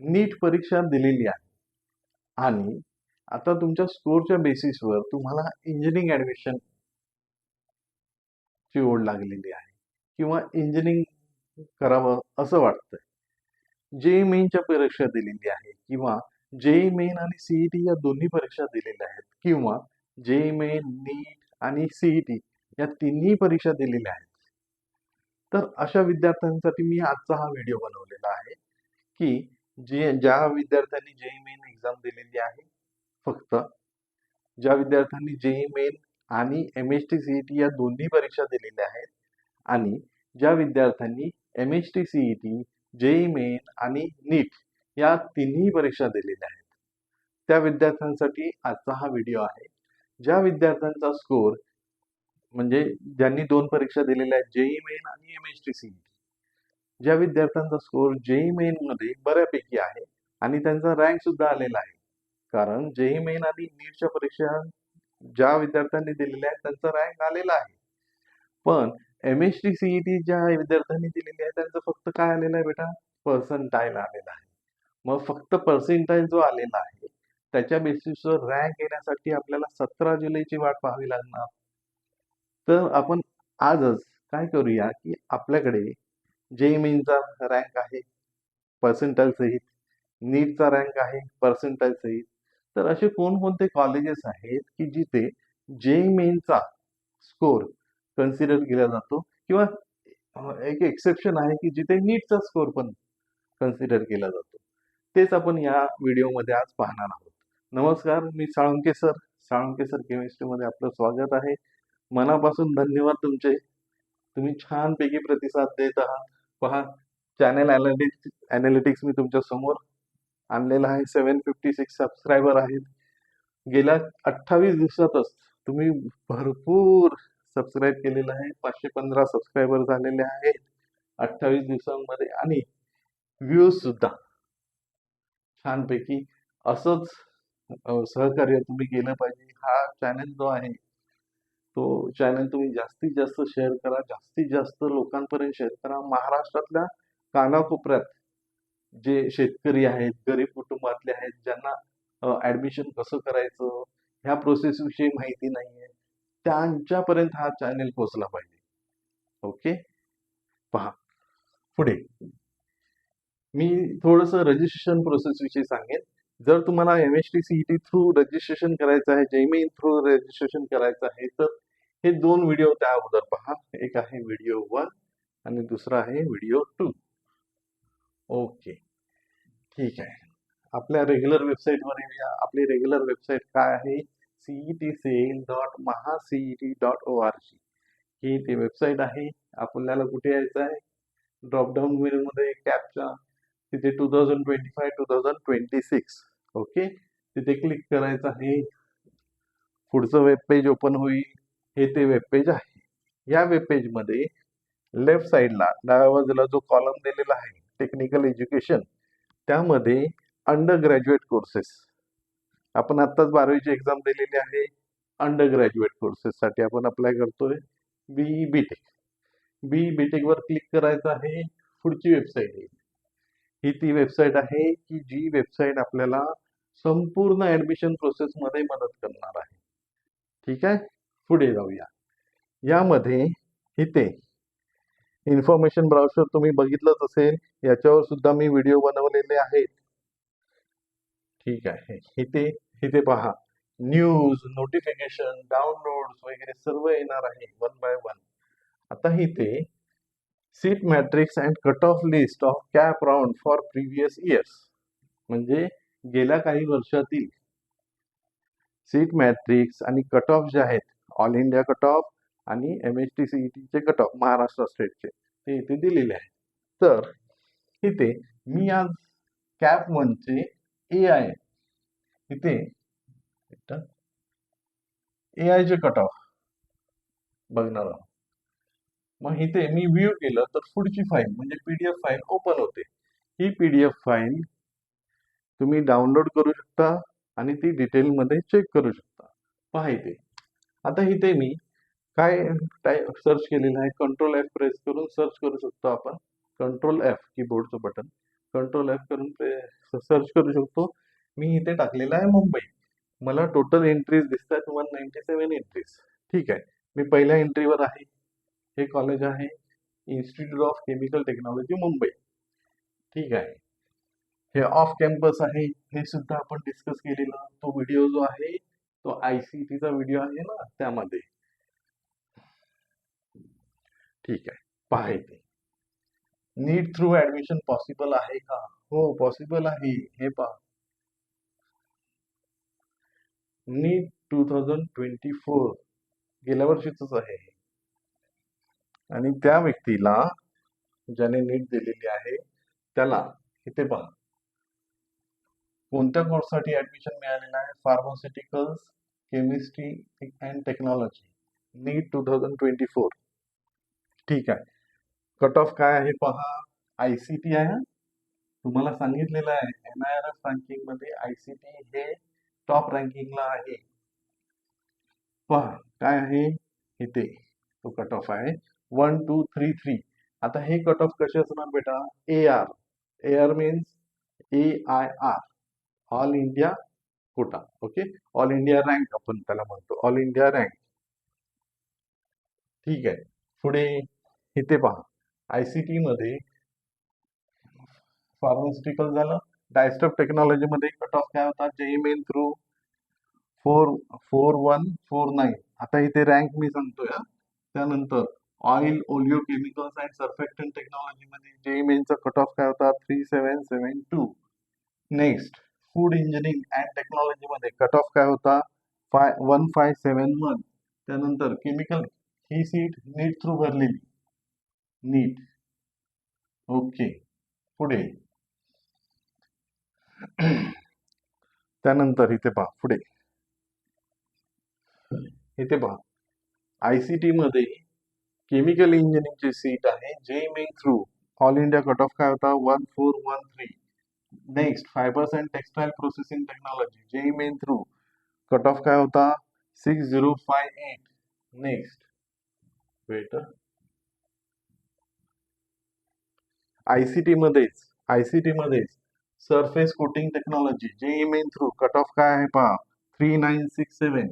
नीट परीक्षा दिलेली आहे. आणि आता तुमच्या स्कोरच्या बेसिसवर तुम्हाला इंजिनिअरिंग ऍडमिशन ची ओढ लागलेली आहे. किंवा इंजिनिअरिंग करावं असं वाटतंय. जेई मेनच्या परीक्षा दिलेली आहे किंवा जेई मेन आणि सीईटी या दोन्ही परीक्षा दिलेल्या आहेत. किंवा जेई मेन नीट आणि सीईटी या तिन्ही परीक्षा दिलेल्या आहेत. तर अशा विद्यार्थ्यांसाठी मी आजचा हा व्हिडिओ बनवलेला आहे की जे ज्या विद्यार्थ्यांनी जेई मेन एक्झाम दिलेली आहे फक्त ज्या विद्यार्थ्यांनी जेई मेन आणि एम एच टी सीईटी या दोन्ही परीक्षा दिलेल्या आहेत आणि ज्या विद्यार्थ्यांनी M H T CET JEE Main आणि नीट या तिन्ही परीक्षा दिलेल्या आहेत. त्या विद्यार्थ्यांसाठी आजचा हा व्हिडिओ आहे. ज्या विद्यार्थ्यांचा स्कोर म्हणजे ज्यांनी दोन परीक्षा दिलेल्या आहेत जेई मेन आणि एम एच टी सीईटी ज्या विद्यार्थ्यांचा स्कोर जेई मेन मध्ये बऱ्यापैकी आहे आणि त्यांचा रँक सुद्धा आलेला आहे. कारण जेई मेन आणि नीटच्या परीक्षा ज्या विद्यार्थ्यांनी दिलेल्या आहेत त्यांचा रँक आलेला आहे. पण एम एस टी सीईटी ज्या विद्यार्थ्यांनी दिलेली आहे त्यांचं फक्त काय आलेलं आहे बेटा? पर्सेंटाईल आलेला आहे. मग फक्त पर्सेंटाईल जो आलेला आहे त्याच्या बेसिसवर रँक येण्यासाठी आपल्याला सतरा जुलैची वाट पाहावी लागणार. तर आपण आजच काय करूया की आपल्याकडे जेई मेनचा रँक आहे. पर्सेंटाईल सहित. नीटचा रँक आहे. पर्सेंटाईल सहित. तर असे कोणकोणते कॉलेजेस आहेत की जिथे जेई मेनचा स्कोर कन्सिडर केला जातो किंवा एक एक्सेप्शन आहे की जिथे नीटचा स्कोर पण कन्सिडर केला जातो. तेच आपण या व्हिडिओमध्ये आज पाहणार आहोत. नमस्कार मी साळुंके सर साळुंके सर केमिस्ट्रीमध्ये आपलं स्वागत आहे. मनापासून धन्यवाद तुमचे. तुम्ही छानपैकी प्रतिसाद देत आहात. पहा चॅनल अनालिटिक्स अनालिटिक्स मी तुमच्यासमोर आणलेला आहे. सेवन फिफ्टी सिक्स सबस्क्रायबर आहेत. गेल्या अठ्ठावीस दिवसातच तुम्ही भरपूर सबस्क्राईब केलेलं आहे. पाचशे पंधरा सबस्क्रायबर झालेले आहेत अठ्ठावीस दिवसांमध्ये आणि व्ह्यूज सुद्धा छानपैकी असंच सहकार्य तुम्ही केलं पाहिजे. हा चॅनल जो आहे तो चॅनल तुम्ही जास्तीत जास्त शेअर करा. जास्तीत जास्त लोकांपर्यंत शेअर करा. महाराष्ट्रातल्या कानाकोपऱ्यात जे शेतकरी आहेत गरीब कुटुंबातले आहेत ज्यांना ऍडमिशन कसं करायचं ह्या प्रोसेस विषयी माहिती नाहीये त्यांच्यापर्यंत हा चॅनेल पोहोचला पाहिजे. ओके पहा. पुढे. मी थोडस रजिस्ट्रेशन प्रोसेस विषयी सांगेन. जर तुम्हाला M S T CET through registration करायचं आहे जेमेन थ्रू रजिस्ट्रेशन करायचं आहे तर हे दोन व्हिडिओ त्या अगोदर पहा. एक आहे व्हिडिओ वन आणि दुसरा आहे व्हिडिओ टू ओके ठीक आहे. आपल्या रेग्युलर वेबसाईटवर येऊया. आपली रेग्युलर वेबसाईट काय आहे? CET cell dot Maha CET dot O R G ही ती वेबसाईट आहे. आपल्याला कुठे यायचं आहे? ड्रॉपडाऊन मेनूमध्ये कॅपच्या तिथे two thousand twenty five two thousand twenty six okay? तिथे क्लिक करायचं आहे. पुढचं वेब पेज ओपन होईल. हे ते वेब पेज आहे. या वेब पेजमध्ये लेफ्ट साईडला डाव्या बाजूला जो कॉलम दिलेला आहे टेक्निकल एज्युकेशन त्यामध्ये अंडर ग्रॅज्युएट कोर्सेस आपण आत्ताच बारावीची एक्झाम दिलेली आहे. अंडर ग्रॅज्युएट कोर्सेससाठी आपण अप्लाय करतोय. बी बी टेक बी बी टेकवर क्लिक करायचं आहे. पुढची वेबसाईट येईल ही ती वेबसाईट आहे की जी वेबसाईट आपल्याला संपूर्ण ऍडमिशन प्रोसेसमध्ये मदत करणार आहे. ठीक आहे? पुढे जाऊया. यामध्ये इथे इन्फॉर्मेशन ब्राउचर तुम्ही बघितलंच असेल याच्यावर सुद्धा मी व्हिडिओ बनवलेले आहेत. ठीक आहे. इथे इथे पहा. न्यूज नोटिफिकेशन डाउनलोड्स वगैरे सर्व येणार आहे वन बाय वन आता इथे seat matrix and cut off list of CAP round for previous years म्हणजे गेल्या काही वर्षातील सीट मॅट्रिक्स आणि कट ऑफ जे आहेत ऑल इंडिया कट ऑफ आणि एम एच टी सीईटीचे कट ऑफ महाराष्ट्र स्टेटचे ते इथे दिलेले आहे. तर इथे मी आज कॅप वनचे ए आय इथे ए आयचे कट ऑफ बघणार आहोत. मग इथे मी व्ह्यू केलं तर पुढची फाईल म्हणजे पीडीएफ फाईल ओपन होते. ही पीडीएफ फाईल तुम्ही डाउनलोड करू शकता आणि ती डिटेलमध्ये चेक करू शकता. पहा इथे. आता इथे मी काय टाईप सर्च केलेलं आहे? कंट्रोल एफ प्रेस करून सर्च करू शकतो आपण. कंट्रोल एफ कीबोर्डचं बटन कंट्रोल एफ करून सर्च करू शकतो. मी इथे टाकलेलं आहे मुंबई. मला टोटल एंट्रीज दिसत आहेत वन नाईन्टी सेवन एंट्रीज ठीक आहे. मी पहिल्या एंट्रीवर आहे. हे कॉलेज आहे. Institute of Chemical Technology Mumbai. ठीक आहे. हे ऑफ कॅम्पस आहे. हे सुद्धा आपण डिस्कस केलेला. तो व्हिडिओ जो आहे तो आय सी टीचा व्हिडिओ आहे ना त्यामध्ये. ठीक आहे. पाहायचे नीट थ्रू ऍडमिशन पॉसिबल आहे का? हो पॉसिबल आहे. हे पहा. NEET two thousand twenty four गेल्या वर्षीच आहे आणि त्या व्यक्तीला ज्याने नीट दिलेली आहे त्याला इथे पहा. कोणत्या कोर्ससाठी ऍडमिशन मिळालेलं आहे pharmaceuticals chemistry and technology NEET two thousand twenty four ठीक आहे. कट ऑफ काय आहे पहा? आय सी टी आहे. तुम्हाला सांगितलेलं आहे एन आय आर एफ रँकिंगमध्ये आय सी टी हे टॉप रँकिंगला आहे. पहा काय आहे? इथे तो कट ऑफ आहे. वन टू थ्री थ्री आता हे कट ऑफ कसे असणार बेटा? A R A R means A I R all India quota okay all India rank म्हणतो ऑल इंडिया रँक ठीक आहे. पुढे इथे पहा. आय सी टी मध्ये फार्मास्युटिकल झालं. डायस्टॉप टेक्नॉलॉजी मध्ये कट ऑफ़ काय होता? JEE Main through four four one four nine आता इथे रँक मी सांगतोय, हा. Oil oleo chemicals and surfactant technology मध्ये जेई मेनचा कट ऑफ़ काय होता? Three seven seven two next food engineering and टेक्नॉलॉजीमध्ये कट ऑफ काय होता? Five one five seven one त्यानंतर केमिकल ही सीट नीट थ्रू भरलेली नीट ओके पुढे. त्यानंतर इथे पहा पुढे. इथे पहा. आय सी टी मध्ये केमिकल इंजिनिअरिंगची सीट आहे JEE Main through all India cut off काय होता? One four one three next fibres and textile processing technology JEE Main through cut off काय होता? Six zero five eight next wait ICT मध्येच ICT मध्येच. Surface coating technology JEE Main through cut off काय आहे पहा? Three nine six seven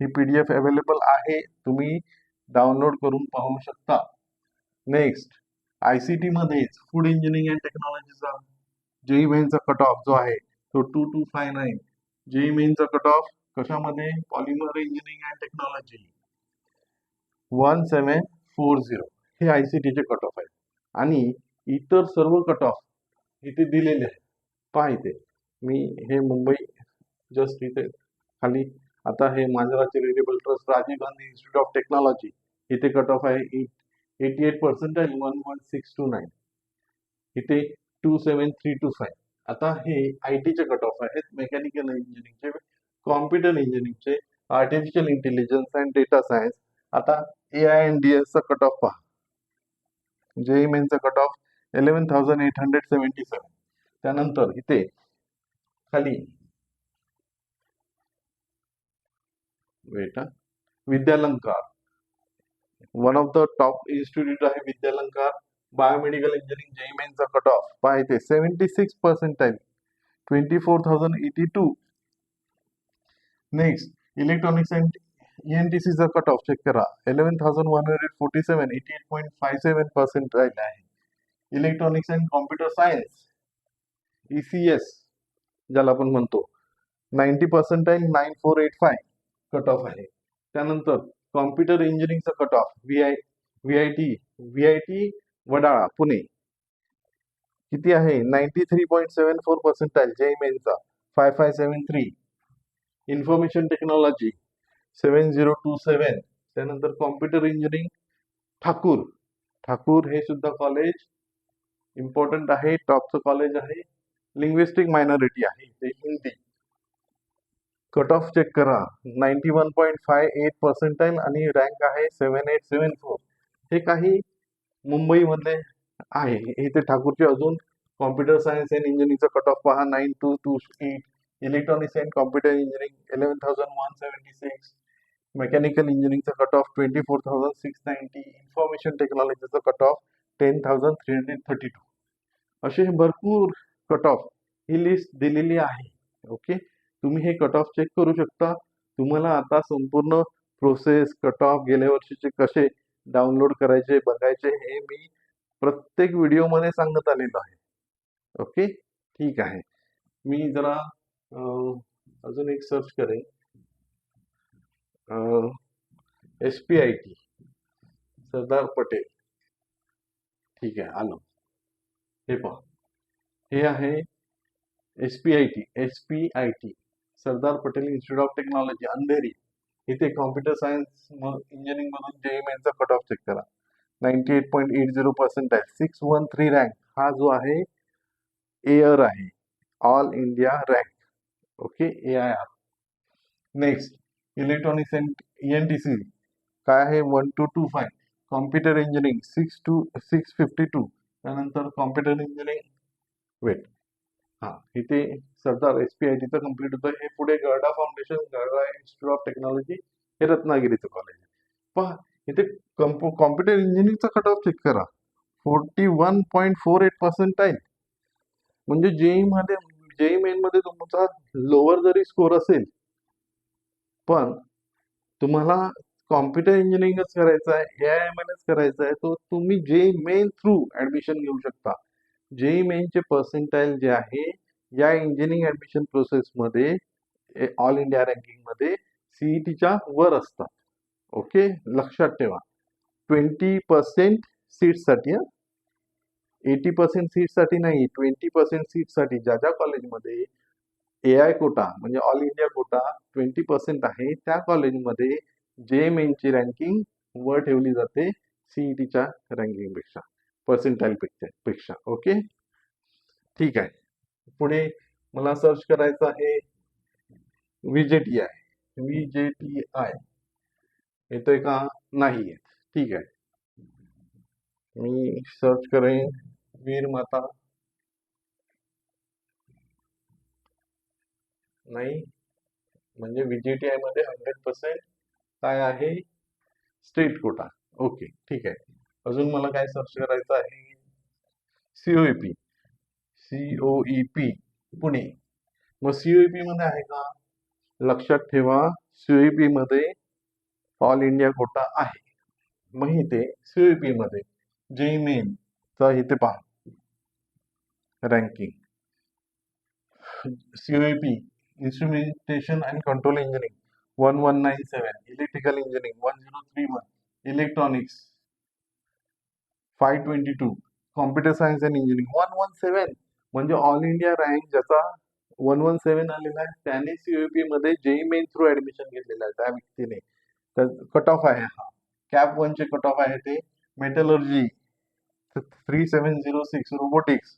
ही PDF available आहे तुम्ही डाउनलोड करून पाहू शकता. नेक्स्ट आय सी टी मध्येच फूड इंजिनिअरिंग अँड टेक्नॉलॉजीचा जेई मेनचा कट ऑफ जो आहे तो two two five nine JEE मेनचा cut off कशामध्ये? Polymer engineering and technology one seven four zero हे आय सी टीचे कट ऑफ आहेत आणि इतर सर्व कट ऑफ इथे दिलेले आहेत. पहा इथे. मी हे मुंबई जस्ट इथे खाली. आता हे Manjara charitable trust Rajiv Gandhi Institute of Technology इथे कट ऑफ आहे. Eight eighty eight percentile one one six two nine इथे two seven three two five आता हे आय टीचे कट ऑफ आहेत मेकॅनिकल इंजिनिअरिंगचे computer इंजिनिअरिंगचे artificial intelligence and data science आता A I N D एसचा कट ऑफ पहा. JEE मेनचा cut off eleven thousand eight hundred seventy seven त्यानंतर इथे खाली. Wait Vidyalankar. One of the top institute आहे Vidyalankar biomedical engineering जेईमेनचा cut off पहा इथे seventy six percentile twenty four thousand eighty two next electronics and N T सीचा cut off check करा. Eleven thousand one hundred forty seven eighty eight point five seven percentile आहे. Electronics and computer science E C S ज्याला आपण म्हणतो. Ninety percentile nine four eight five cut off आहे. त्यानंतर computer इंजिनिअरिंगचा cut off V I V I T V I T Wadala Pune. किती आहे? Ninety three point seven four percentile JEE मेनचा five five seven three information technology seven zero two seven त्यानंतर computer engineering Thakur. Thakur हे सुद्धा college important आहे टॉपचं college आहे. Linguistic minority आहे ते हिंदी. कट ऑफ चेक करा. Ninety one point five eight percentile आणि रँक आहे सेवन एट सेवन फोर हे काही मुंबईमधले आहे. इथे ठाकूरचे अजून कॉम्प्युटर सायन्स अँड इंजिनिअरिंगचा कट ऑफ पहा. Nine two two eight electronics and computer engineering eleven thousand one seventy six mechanical इंजिनिअरिंगचा cut off twenty four thousand six ninety information टेक्नॉलॉजीचा cut off ten thousand three hundred thirty two असे भरपूर cut off ही list दिलेली आहे. Okay तुम्ही हे cut off check करू शकता. तुम्हाला आता संपूर्ण प्रोसेस कट ऑफ गेल्या वर्षीचे कसे डाउनलोड करायचे बघायचे हे मी प्रत्येक व्हिडिओमध्ये सांगत आलेलो आहे. ओके ठीक आहे. मी जरा अजून एक सर्च करेन. S P I T Sardar Patel. ठीक आहे आलो. हे पहा. हे आहे S P I T S P I T Sardar Patel institute of technology Andheri. इथे कॉम्प्युटर सायन्स इंजिनिअरिंग मधून जेईएमएनचा कट ऑफ चेक करा. Ninety eight point eight zero percent आहे. सिक्स वन थ्री रँक हा जो आहे एअर आहे. All India rank okay A I R next electronics and N T C काय आहे? One two two five computer engineering six two six fifty two त्यानंतर computer engineering wait हा इथे Sardar S P I टीचं complete होतं. हे पुढे Gharda foundation Gharda institute of technology हे रत्नागिरीचं कॉलेज आहे. पहा इथे कम्प कॉम्प्युटर इंजिनिअरिंगचा कट ऑफ चेक करा. Forty one point four eight percentile म्हणजे जेई मध्ये जेई मेन मध्ये तुमचा लोअर जरी स्कोर असेल पण तुम्हाला कॉम्प्युटर इंजिनिअरिंगच करायचं आहे A I M L S करायचं आहे तो तुम्ही जे मेन थ्रू ऍडमिशन घेऊ शकता. जेई मेनचे पर्सेंटाईल जे आहे या इंजिनिअरिंग ऍडमिशन प्रोसेसमध्ये ऑल इंडिया रँकिंगमध्ये सीईटीच्या वर असतात. ओके? लक्षात ठेवा. ट्वेंटी पर्सेंट सीटसाठी एटी पर्सेंट सीटसाठी नाही ट्वेंटी पर्सेंट सीटसाठी ज्या ज्या कॉलेजमध्ये ए आय कोटा म्हणजे all India quota twenty percent आहे त्या कॉलेजमध्ये जे एम एनची रँकिंग वर ठेवली जाते सीईटीच्या रँकिंगपेक्षा पर्सेंटाईल पेक्षा पेक्षा ओके ठीक आहे. पुढे मला सर्च करायचं आहे V I V J T I येतोय का नाही येत ठीक आहे. मी सर्च करेन. वीर माता. नाही. म्हणजे व्हीजीटीआयमध्ये हंड्रेड पर्सेंट काय आहे? स्टेट कोटा ओके ठीक आहे. अजून मला काय सर्च करायचं आहे? COEP COEP Pune. मग सीओईपी मध्ये आहे का? लक्षात ठेवा सीओईपी मध्ये ऑल इंडिया कोटा आहे. मग इथे सीओईपी मध्ये जे मेन चा इथे पहा. Ranking COEP instrumentation and control engineering 1197 five twenty two computer science and engineering. One one seven म्हणजे ऑल इंडिया रँक ज्याचा वन वन सेवन आलेला आहे. त्याने सीओपी मध्ये जेई मेन थ्रू ऍडमिशन घेतलेलं आहे त्या व्यक्तीने. तर कट ऑफ आहे हा. कॅप वनचे कट ऑफ आहे ते metallurgy three seven zero six robotics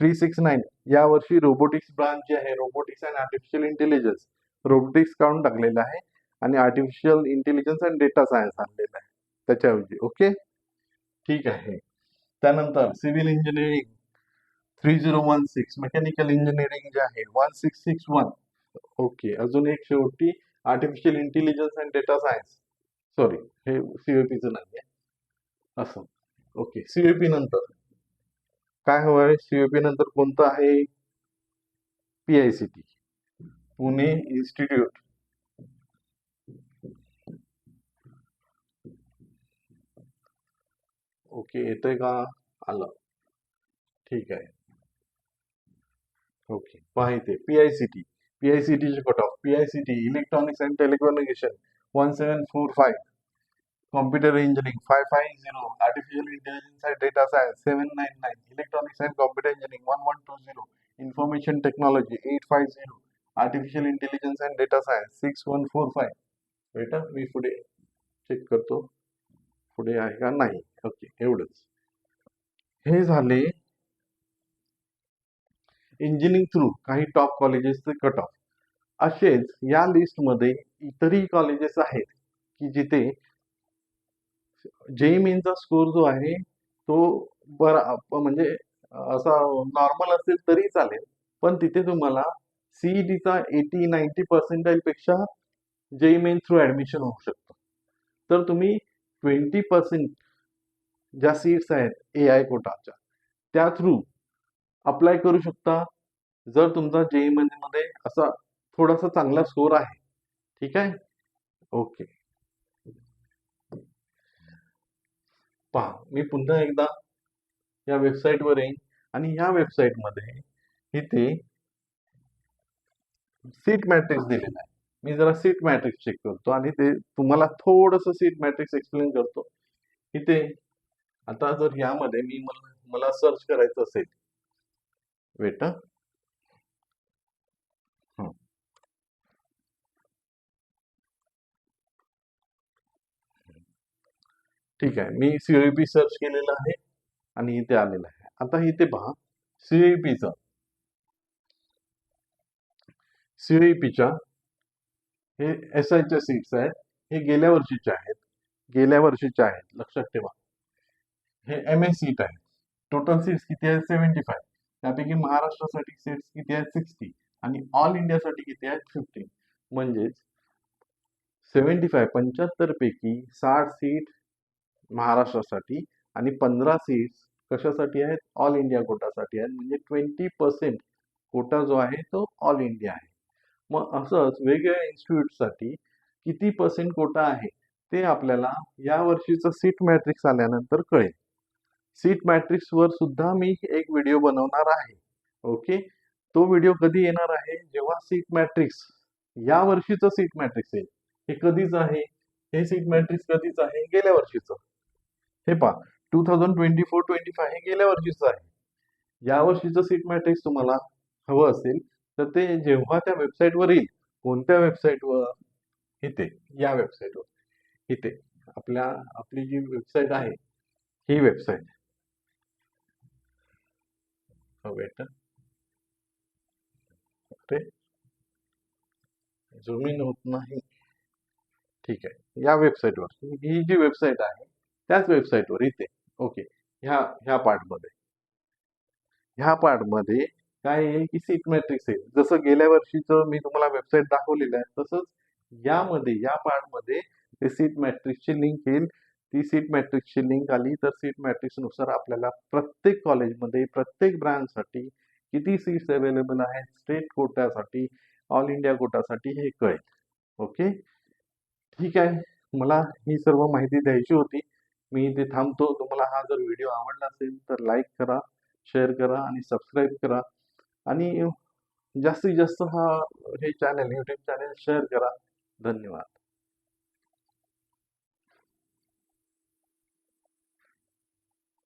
three six nine या वर्षी रोबोटिक्स ब्रांच जे आहे robotics and artificial intelligence robotics काढून टाकलेलं आहे आणि artificial intelligence and data science आणलेलं आहे. त्याच्याऐवजी ओके ठीक आहे. त्यानंतर civil engineering three zero one six mechanical engineering जे आहे one six six one. Okay अजून एक शेवटी artificial intelligence and data science. Sorry हे सीओपीचं नाही आहे असं. ओके सीओपी नंतर. काय हवं आहे? सीओपी नंतर कोणतं आहे? P I C T. Pune Institute. Okay येतोय का? आलं. ठीक आहे. ओके माहिती P I C T P I C T चे cut off P I C T electronics and telecommunication one seven four five computer engineering five five zero artificial intelligence and data science seven nine nine electronics and computer engineering one one two zero information technology eight five zero artificial intelligence and data science six one four five बेटा मी पुढे check करतो. पुढे आहे का? नाही. Okay एवढंच. हे झाले इंजिनिअरिंग थ्रू काही टॉप कॉलेजेसचे कट ऑफ असेच या लिस्टमध्ये इतरही कॉलेजेस आहेत की जिथे जे मेनचा स्कोर जो आहे तो बरा म्हणजे असा नॉर्मल असेल तरी चालेल. पण तिथे तुम्हाला सीईटीचा एटी नाईन्टी पर्सेंटाईलपेक्षा पेक्षा मेन थ्रू ऍडमिशन होऊ शकतो. तर तुम्ही ट्वेंटी पर्सेंट ज्या सीट्स आहेत ए आय कोटाच्या त्या थ्रू अप्लाय करू शकता. जर तुमचा जेई मध्ये असा थोडासा चांगला स्कोर आहे ठीक आहे? ओके पहा मी पुन्हा एकदा या वेबसाईटवर येईन आणि या वेबसाईटमध्ये इथे सीट मॅट्रिक्स दिलेला आहे. मी जरा सीट मॅट्रिक्स चेक करतो आणि ते तुम्हाला थोडंसं सीट मॅट्रिक्स एक्सप्लेन करतो. इथे आता जर यामध्ये मी मला मला सर्च करायचं असेल. वेट ठीक आहे. मी सीओईपी सर्च केलेलं आहे आणि इथे आलेलं आहे. आता इथे पहा. सीओईपीचा सीओईपीच्या हे एस आयच्या सीट्स आहेत. हे गेल्या वर्षीचे आहेत. गेल्या वर्षीचे आहेत. लक्षात ठेवा. हे एम ए सीट आहे. टोटल सीट्स किती आहेत? सेव्हन्टी फाय त्यापैकी महाराष्ट्रासाठी सीट्स किती आहेत? सिक्स्टी आणि ऑल इंडियासाठी किती आहेत? फिफ्टीन म्हणजेच सेव्हन्टी फाय पंच्याहत्तर पैकी साठ सीट महाराष्ट्रासाठी आणि पंधरा सीट्स कशासाठी आहेत? ऑल इंडिया कोटासाठी आहेत. म्हणजे ट्वेंटी पर्सेंट कोटा जो आहे तो ऑल इंडिया आहे. मग असंच वेगवेगळ्या इन्स्टिट्यूटसाठी किती पर्सेंट कोटा आहे ते आपल्याला या वर्षीचं सीट मॅट्रिक्स आल्यानंतर कळेल. सीट मॅट्रिक्सवर सुद्धा मी एक व्हिडिओ बनवणार आहे. ओके तो व्हिडिओ कधी येणार आहे? जेव्हा सीट मॅट्रिक्स या वर्षीचं सीट मॅट्रिक्स येईल हे कधीच आहे? हे सीट मॅट्रिक्स कधीच आहे? गेल्या वर्षीचं. हे पहा two thousand twenty four twenty five हे गेल्या वर्षीचं आहे. या वर्षीचं सीट मॅट्रिक्स तुम्हाला हवं असेल तर ते जेव्हा त्या वेबसाईटवर येईल कोणत्या वेबसाईटवर इथे या वेबसाईटवर इथे आपल्या आपली जी वेबसाईट आहे ही वेबसाईट vector. ते झूम इन होत नाही. ठीक आहे. या वेबसाईटवर ही जी वेबसाईट आहे त्याच वेबसाईटवर इथे. ओके. ह्या ह्या पार्टमध्ये ह्या पार्टमध्ये काय आहे की सीट मॅट्रिक्स आहे. जसं गेल्या वर्षीचं मी तुम्हाला वेबसाईट दाखवलेलं आहे तसंच यामध्ये या पार्टमध्ये ते सीट मॅट्रिक्सची लिंक येईल. ती सीट मॅट्रिक्सची लिंक आली तर सीट मॅट्रिक्सनुसार आपल्याला प्रत्येक कॉलेजमध्ये प्रत्येक ब्रांचसाठी किती सीट्स अवेलेबल आहेत स्टेट कोट्यासाठी ऑल इंडिया कोटासाठी हे कळेल. ओके ठीक आहे. मला ही सर्व माहिती द्यायची होती. मी इथे थांबतो. तुम्हाला हा जर व्हिडिओ आवडला असेल तर लाईक करा शेअर करा आणि सबस्क्राईब करा. आणि जास्तीत जास्त हा हे चॅनल यूट्यूब चॅनल शेअर करा. धन्यवाद.